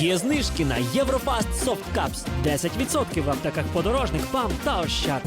Є знижки на Єврофаст Cups 10% в аптеках подорожник, ПАМ та Ощад.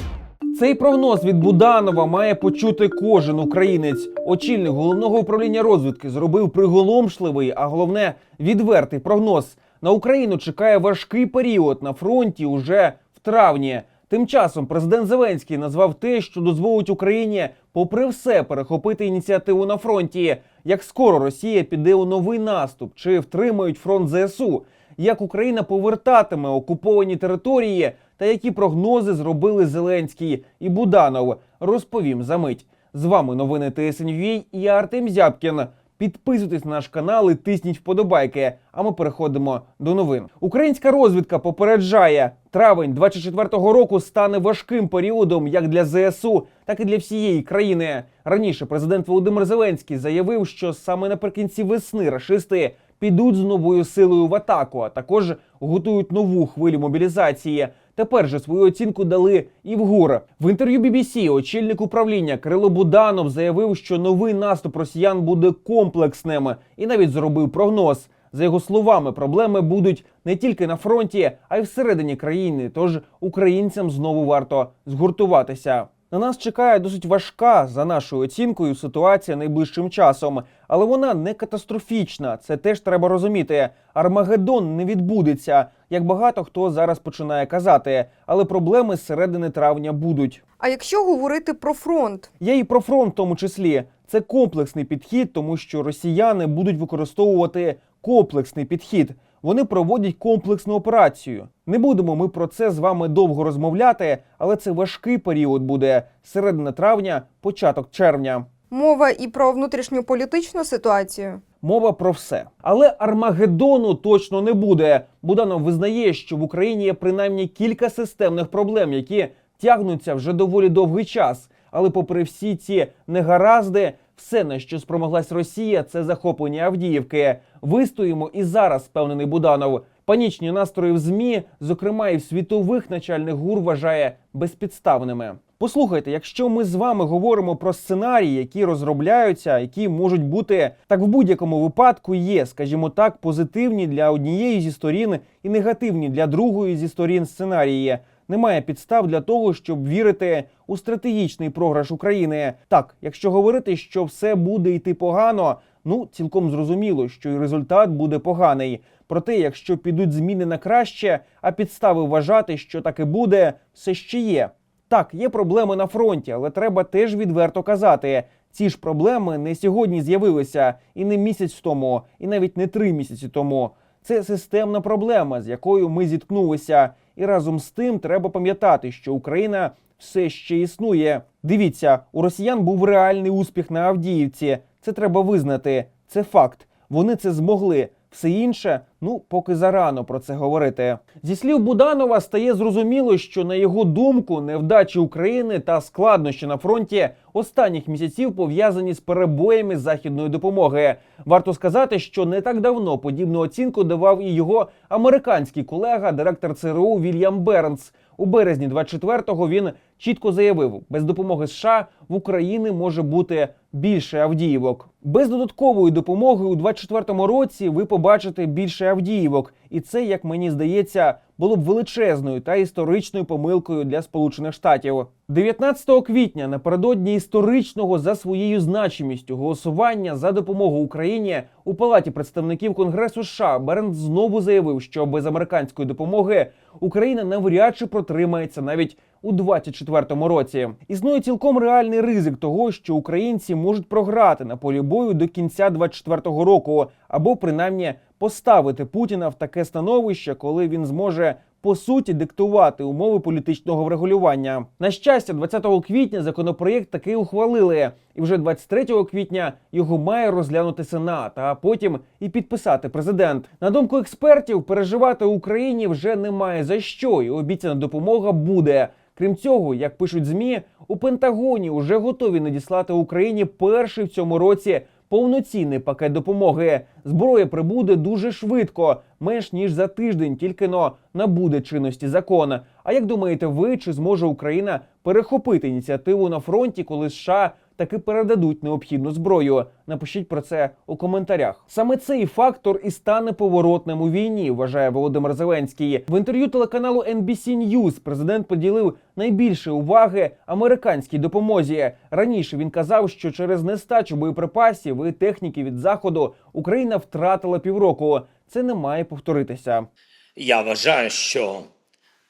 Цей прогноз від Буданова має почути кожен українець. Очільник головного управління розвідки зробив приголомшливий, а головне відвертий прогноз. На Україну чекає важкий період на фронті уже в травні. Тим часом президент Зеленський назвав те, що дозволить Україні, попри все, перехопити ініціативу на фронті. Як скоро Росія піде у новий наступ, чи втримають фронт ЗСУ, як Україна повертатиме окуповані території, та які прогнози зробили Зеленський і Буданов, розповім за мить. З вами новини ТСНВ і я Артем Зябкін. Підписуйтесь на наш канал і тисніть вподобайки. А ми переходимо до новин. Українська розвідка попереджає, травень 24-го року стане важким періодом як для ЗСУ, так і для всієї країни. Раніше президент Володимир Зеленський заявив, що саме наприкінці весни рашисти підуть з новою силою в атаку, а також готують нову хвилю мобілізації. Тепер же свою оцінку дали і вгора. В інтерв'ю BBC очільник управління Кирило Буданов заявив, що новий наступ росіян буде комплексним і навіть зробив прогноз. За його словами, проблеми будуть не тільки на фронті, а й всередині країни. Тож українцям знову варто згуртуватися. На нас чекає досить важка за нашою оцінкою ситуація найближчим часом, але вона не катастрофічна. Це теж треба розуміти. Армагеддон не відбудеться, як багато хто зараз починає казати. Але проблеми з середини травня будуть. А якщо говорити про фронт, Я і про фронт в тому числі. Це комплексний підхід, тому що росіяни будуть використовувати комплексний підхід. Вони проводять комплексну операцію. Не будемо ми про це з вами довго розмовляти, але це важкий період буде середина травня, початок червня. мова і про внутрішньополітичну ситуацію. Мова про все. Але Армагеддону точно не буде. Буданов визнає, що в Україні є принаймні кілька системних проблем, які тягнуться вже доволі довгий час. Але попри всі ці негаразди, все на що спромоглась Росія, це захоплення Авдіївки. Вистоїмо і зараз, впевнений Буданов. Панічні настрої в змі, зокрема і в світових начальних гур, вважає безпідставними. Послухайте, якщо ми з вами говоримо про сценарії, які розробляються, які можуть бути так в будь-якому випадку є, скажімо так, позитивні для однієї зі сторін і негативні для другої зі сторін сценарії. Немає підстав для того, щоб вірити у стратегічний програш України. Так, якщо говорити, що все буде йти погано, ну цілком зрозуміло, що і результат буде поганий. Проте, якщо підуть зміни на краще, а підстави вважати, що так і буде, все ще є. Так, є проблеми на фронті, але треба теж відверто казати. Ці ж проблеми не сьогодні з'явилися, і не місяць тому, і навіть не три місяці тому. Це системна проблема, з якою ми зіткнулися. І разом з тим треба пам'ятати, що Україна все ще існує. Дивіться, у росіян був реальний успіх на Авдіївці. Це треба визнати. Це факт. Вони це змогли. Все інше, ну поки зарано про це говорити. Зі слів Буданова стає зрозуміло, що на його думку невдачі України та складнощі на фронті останніх місяців пов'язані з перебоями західної допомоги. Варто сказати, що не так давно подібну оцінку давав і його американський колега, директор ЦРУ Вільям Бернс. У березні 24-го він чітко заявив, без допомоги США в Україні може бути більше Авдіївок. Без додаткової допомоги у 24-му році ви побачите більше Авдіївок, і це, як мені здається, було б величезною та історичною помилкою для Сполучених Штатів. 19 квітня напередодні історичного за своєю значимістю голосування за допомогу Україні у палаті представників Конгресу США Бернс знову заявив, що без американської допомоги Україна навряд чи протримається навіть у 24-му році. Існує цілком реальний ризик того, що українці можуть програти на полі бою до кінця 24-го року, або принаймні поставити Путіна в таке становище, коли він зможе по суті диктувати умови політичного врегулювання. На щастя, 20 квітня законопроєкт таки ухвалили, і вже 23 квітня його має розглянути Сенат, а потім і підписати президент. На думку експертів, переживати Україні вже немає за що, і обіцяна допомога буде. Крім цього, як пишуть змі, у Пентагоні вже готові надіслати Україні перший в цьому році повноцінний пакет допомоги. Зброя прибуде дуже швидко, менш ніж за тиждень, тільки но набуде чинності закон. А як думаєте, ви чи зможе Україна перехопити ініціативу на фронті, коли США таки передадуть необхідну зброю. Напишіть про це у коментарях. Саме цей фактор і стане поворотним у війні, вважає Володимир Зеленський. В інтерв'ю телеканалу NBC News президент поділив найбільше уваги американській допомозі. Раніше він казав, що через нестачу боєприпасів і техніки від заходу Україна втратила півроку. Це не має повторитися. Я вважаю, що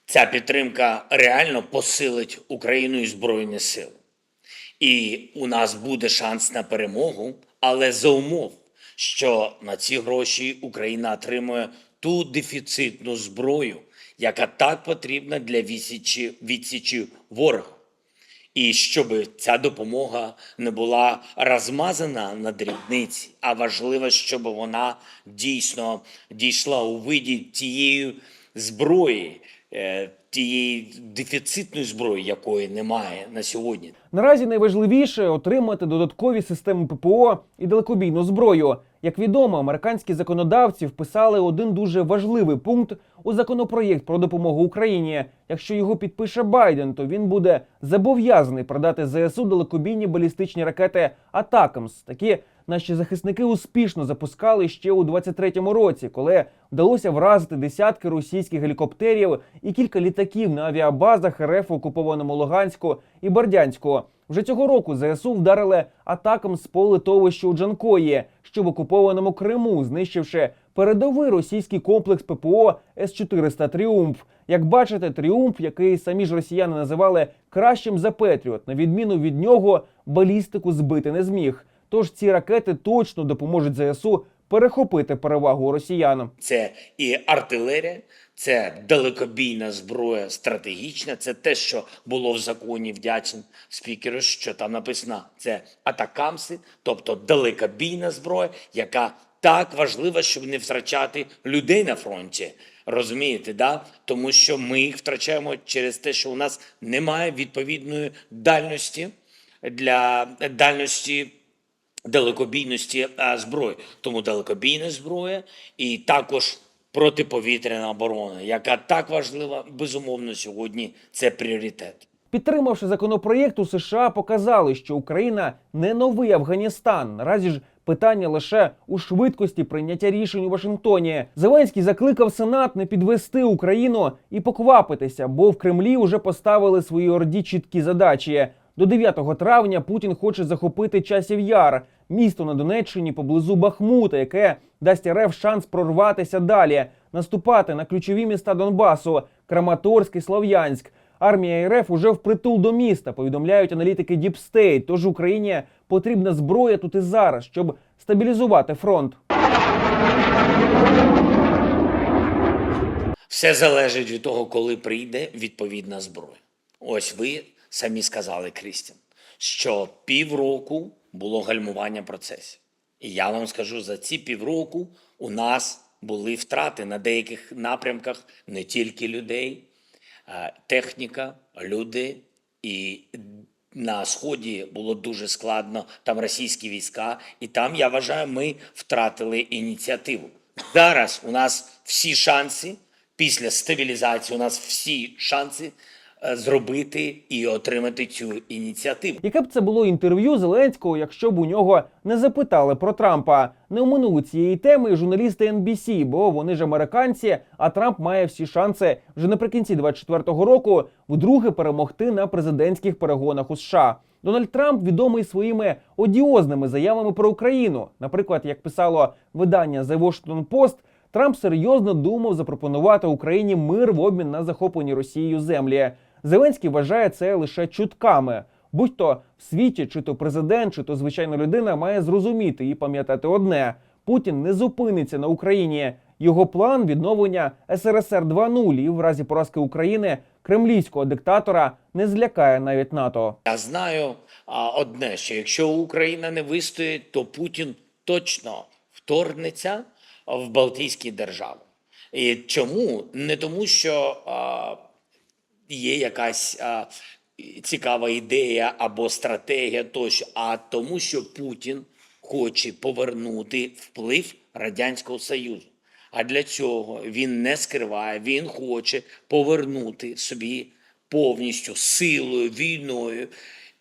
ця підтримка реально посилить Україну і Збройні Сили. І у нас буде шанс на перемогу, але за умов, що на ці гроші Україна отримує ту дефіцитну зброю, яка так потрібна для відсічі, відсічі ворога. І щоб ця допомога не була розмазана на дрібниці, а важливо, щоб вона дійсно дійшла у виді тієї зброї, тієї дефіцитної зброї, якої немає на сьогодні. Наразі найважливіше отримати додаткові системи ППО і далекобійну зброю. Як відомо, американські законодавці вписали один дуже важливий пункт у законопроєкт про допомогу Україні. Якщо його підпише Байден, то він буде зобов'язаний продати ЗСУ далекобійні балістичні ракети Атакамс. Такі наші захисники успішно запускали ще у 23-му році, коли вдалося вразити десятки російських гелікоптерів і кілька літаків на авіабазах РФ окупованому Луганську і Бердянську. Вже цього року ЗСУ вдарили атакам з политовища у Джанкої, що в окупованому Криму, знищивши передовий російський комплекс ППО С-400 Тріумф. Як бачите, Тріумф, який самі ж росіяни називали кращим за Петріот, на відміну від нього, балістику збити не зміг. Тож ці ракети точно допоможуть ЗСУ перехопити перевагу у росіян. Це і артилерія, це далекобійна зброя стратегічна. Це те, що було в законі вдячним спікеру, що там написано. Це атакамси, тобто далекобійна зброя, яка так важлива, щоб не втрачати людей на фронті. Розумієте, да? Тому що ми їх втрачаємо через те, що у нас немає відповідної дальності для дальності далекобійності зброї. Тому далекобійна зброя і також протиповітряна оборона, яка так важлива, безумовно, сьогодні це пріоритет. Підтримавши законопроєкт у США, показали, що Україна не новий Афганістан. Наразі ж питання лише у швидкості прийняття рішень у Вашингтоні. Зеленський закликав Сенат не підвести Україну і поквапитися, бо в Кремлі вже поставили своїй орді чіткі задачі. До 9 травня Путін хоче захопити часів яр, місто на Донеччині поблизу Бахмута, яке дасть РФ шанс прорватися далі, наступати на ключові міста Донбасу Краматорськ і Слов'янськ. Армія РФ уже впритул до міста, повідомляють аналітики State. Тож Україні потрібна зброя тут і зараз, щоб стабілізувати фронт. Все залежить від того, коли прийде відповідна зброя. Ось ви самі сказали, Крістін, що півроку було гальмування процесів. І я вам скажу, за ці півроку у нас були втрати на деяких напрямках не тільки людей, техніка, люди. І на сході було дуже складно, там російські війська, і там, я вважаю, ми втратили ініціативу. Зараз у нас всі шанси після стабілізації, у нас всі шанси зробити і отримати цю ініціативу. Яке б це було інтерв'ю Зеленського, якщо б у нього не запитали про Трампа? Не оминули цієї теми журналісти NBC, бо вони ж американці, а Трамп має всі шанси вже наприкінці 24-го року вдруге перемогти на президентських перегонах у США. Дональд Трамп відомий своїми одіозними заявами про Україну. Наприклад, як писало видання The Washington Post, Трамп серйозно думав запропонувати Україні мир в обмін на захоплені Росією землі. Зеленський вважає це лише чутками. Будь-то в світі, чи то президент, чи то звичайна людина має зрозуміти і пам'ятати одне: Путін не зупиниться на Україні. Його план відновлення СРСР 2.0 і в разі поразки України кремлівського диктатора не злякає навіть НАТО. Я знаю одне, що якщо Україна не вистоїть, то Путін точно вторгнеться в Балтійські держави. І чому? Не тому, що є якась а, цікава ідея або стратегія тощо, а тому, що Путін хоче повернути вплив Радянського Союзу. А для цього він не скриває, він хоче повернути собі повністю силою, війною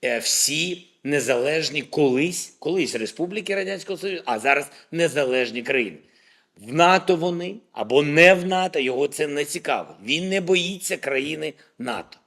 е, всі незалежні колись, колись республіки Радянського Союзу, а зараз незалежні країни. В НАТО вони або не в НАТО, його це не цікаво. Він не боїться країни НАТО.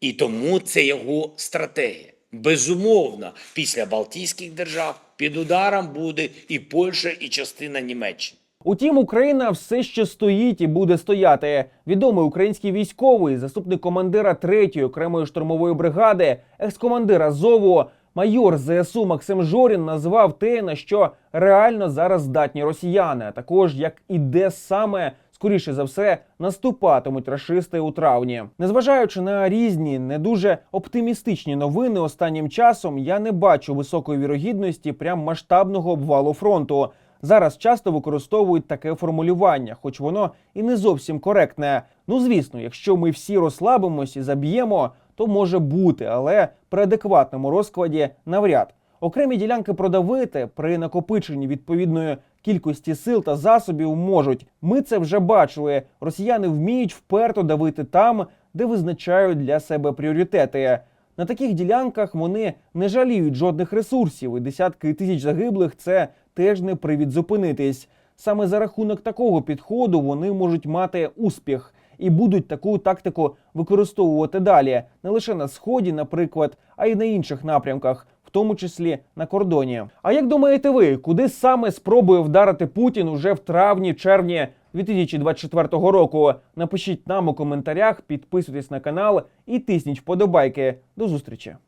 І тому це його стратегія. Безумовно, після Балтійських держав під ударом буде і Польща, і частина Німеччини. Утім, Україна все ще стоїть і буде стояти. Відомий український військовий, заступник командира 3-ї окремої штурмової бригади, екс-командир Азову, майор ЗСУ Максим Жорін назвав те, на що реально зараз здатні росіяни, а також як і де саме. Скоріше за все наступатимуть рашисти у травні. Незважаючи на різні не дуже оптимістичні новини, останнім часом я не бачу високої вірогідності прям масштабного обвалу фронту. Зараз часто використовують таке формулювання, хоч воно і не зовсім коректне. Ну звісно, якщо ми всі розслабимось і заб'ємо, то може бути, але при адекватному розкладі навряд. Окремі ділянки продавити при накопиченні відповідної кількості сил та засобів можуть. Ми це вже бачили. Росіяни вміють вперто давити там, де визначають для себе пріоритети. На таких ділянках вони не жаліють жодних ресурсів, і десятки тисяч загиблих це теж не привід зупинитись. Саме за рахунок такого підходу вони можуть мати успіх і будуть таку тактику використовувати далі не лише на сході, наприклад, а й на інших напрямках, в тому числі на кордоні. А як думаєте ви, куди саме спробує вдарити Путін уже в травні-червні 2024 року? Напишіть нам у коментарях, підписуйтесь на канал і тисніть вподобайки. До зустрічі.